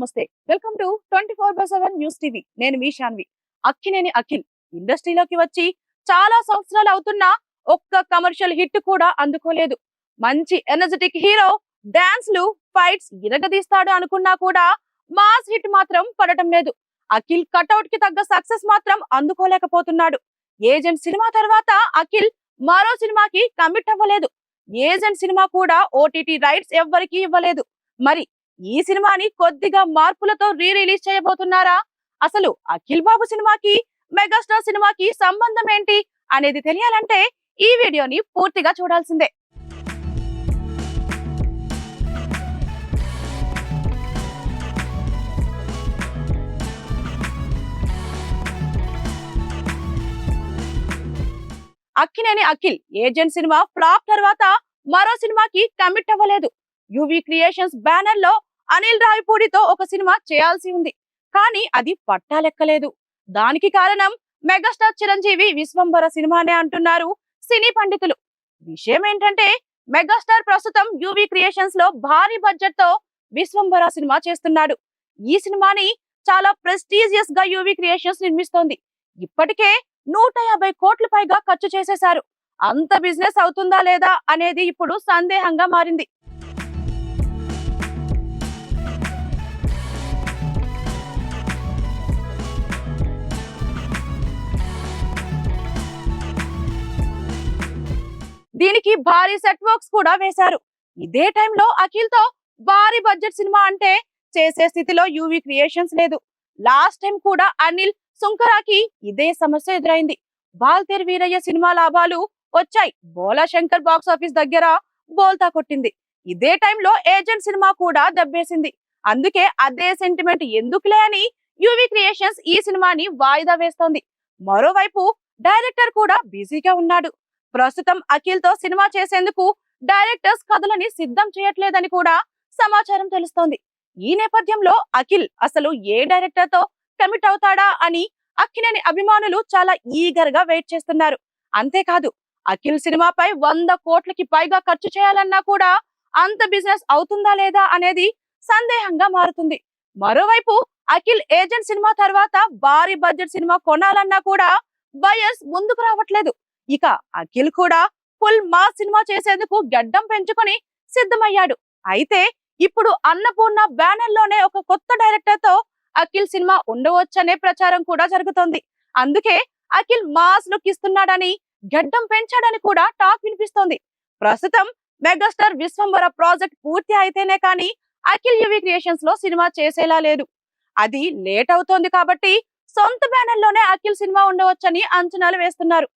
నమస్తే. Welcome to twenty four by seven news TV. నేను మీ శాన్వి. అక్కినేని అఖిల్. ఇండస్ట్రీలోకి వచ్చి చాలా సంవత్సరాలు అవుతున్నా ఒక్క కమర్షియల్ హిట్ కూడా అందుకోలేదు. మంచి ఎనర్జెటిక్ హీరో డాన్స్లు ఫైట్స్ ఇరగదీస్తాడు అనుకున్నా కూడా మాస్ హిట్ మాత్రం పడటం లేదు. అఖిల్ కటౌట్కి తగ్గ సక్సెస్ మాత్రం అందుకోలేకపోతున్నాడు. ఏజెంట్ సినిమా తర్వాత అఖిల్ మరో సినిమాకి కమిట్ అవ్వలేదు. ఏజెంట్ సినిమా కూడా ఓటీటీ రైట్స్ ఎవ్వరికి ఇవ్వలేదు. మరి ఈ సినిమాని కొద్దిగా మార్పులతో రీ రిలీజ్ చేయబోతున్నారా? అసలు అఖిల్ బాబు సినిమాకి మెగాస్టార్ సినిమాకి సంబంధం ఏంటి అనేది తెలియాలంటే ఈ వీడియోని పూర్తిగా చూడాల్సిందే. అక్కినేని అఖిల్ ఏజెంట్ సినిమా ఫ్లాప్ తర్వాత మరో సినిమాకి కమిట్ అవ్వలేదు. యువి క్రియేషన్స్ బ్యానర్లో అనిల్ రావిపూడితో ఒక సినిమా చేయాల్సి ఉంది. కానీ అది పట్టాలెక్కలేదు దానికి కారణం మెగాస్టార్ చిరంజీవి విశ్వంబర సినిమానే అంటున్నారు సినీ పండితులు. విషయం ఏంటంటే మెగాస్టార్ ప్రస్తుతం యువి క్రియేషన్స్లో భారీ బడ్జెట్తో విశ్వంబర సినిమా చేస్తున్నాడు. ఈ సినిమాని చాలా ప్రెస్టీజియస్గా యువి క్రియేషన్స్ నిర్మిస్తోంది. ఇప్పటికే నూట యాభై కోట్ల పైగా ఖర్చు చేసేశారు. అంత బిజినెస్ అవుతుందా లేదా అనేది ఇప్పుడు సందేహంగా మారింది. దీనికి భారీ సెట్ వర్క్స్ కూడా వేశారు. ఇదే టైంలో అఖిల్తో భారీ బడ్జెట్ సినిమా అంటే చేసే స్థితిలో యూవి క్రియేషన్స్ లేదు. లాస్ట్ టైం కూడా అనిల్ సుంకరాకి ఇదే సమస్య ఎదురైంది. బాల్తేర్ వీరయ్య సినిమా లాభాలు వచ్చాయి. బోలా శంకర్ బాక్స్ ఆఫీస్ దగ్గర బోల్తా కొట్టింది. ఇదే టైంలో ఏజెంట్ సినిమా కూడా దెబ్బేసింది. అందుకే అదే సెంటిమెంట్ ఎందుకులే అని యూవి క్రియేషన్స్ ఈ సినిమాని వాయిదా వేస్తోంది. మరోవైపు డైరెక్టర్ కూడా బిజీగా ఉన్నాడు. ప్రస్తుతం అఖిల్తో సినిమా చేసేందుకు డైరెక్టర్స్ కథలని సిద్ధం చేయట్లేదని కూడా సమాచారం తెలుస్తోంది. ఈ నేపథ్యంలో అఖిల్ అసలు ఏ డైరెక్టర్తో కమిట్ అవుతాడా అని అక్కినేని అభిమానులు చాలా ఈగర్గా వెయిట్ చేస్తున్నారు. అంతేకాదు అఖిల్ సినిమాపై వంద కోట్లకి పైగా ఖర్చు చేయాలన్నా కూడా అంత బిజినెస్ అవుతుందా లేదా అనేది సందేహంగా మారుతుంది. మరోవైపు అఖిల్ ఏజెంట్ సినిమా తర్వాత భారీ బడ్జెట్ సినిమా కొనాలన్నా కూడా బయర్స్ ముందుకు రావట్లేదు. ఇక అఖిల్ కూడా ఫుల్ మాస్ సినిమా చేసేందుకు గడ్డం పెంచుకొని సిద్ధమయ్యాడు. అయితే ఇప్పుడు అన్నపూర్ణ బ్యానర్లోనే ఒక కొత్త డైరెక్టర్తో అఖిల్ సినిమా ఉండవచ్చనే ప్రచారం కూడా జరుగుతోంది. అందుకే అఖిల్ మాస్ లుక్ ఇస్తున్నాడని గడ్డం పెంచాడని కూడా టాక్ వినిపిస్తోంది. ప్రస్తుతం మెగాస్టార్ విశ్వంబర ప్రాజెక్ట్ పూర్తి అయితేనే కానీ అఖిల్ యువి క్రియేషన్స్లో సినిమా చేసేలా లేదు. అది లేట్ అవుతోంది కాబట్టి సొంత బ్యానర్లోనే అఖిల్ సినిమా ఉండవచ్చని అంచనాలు వేస్తున్నారు.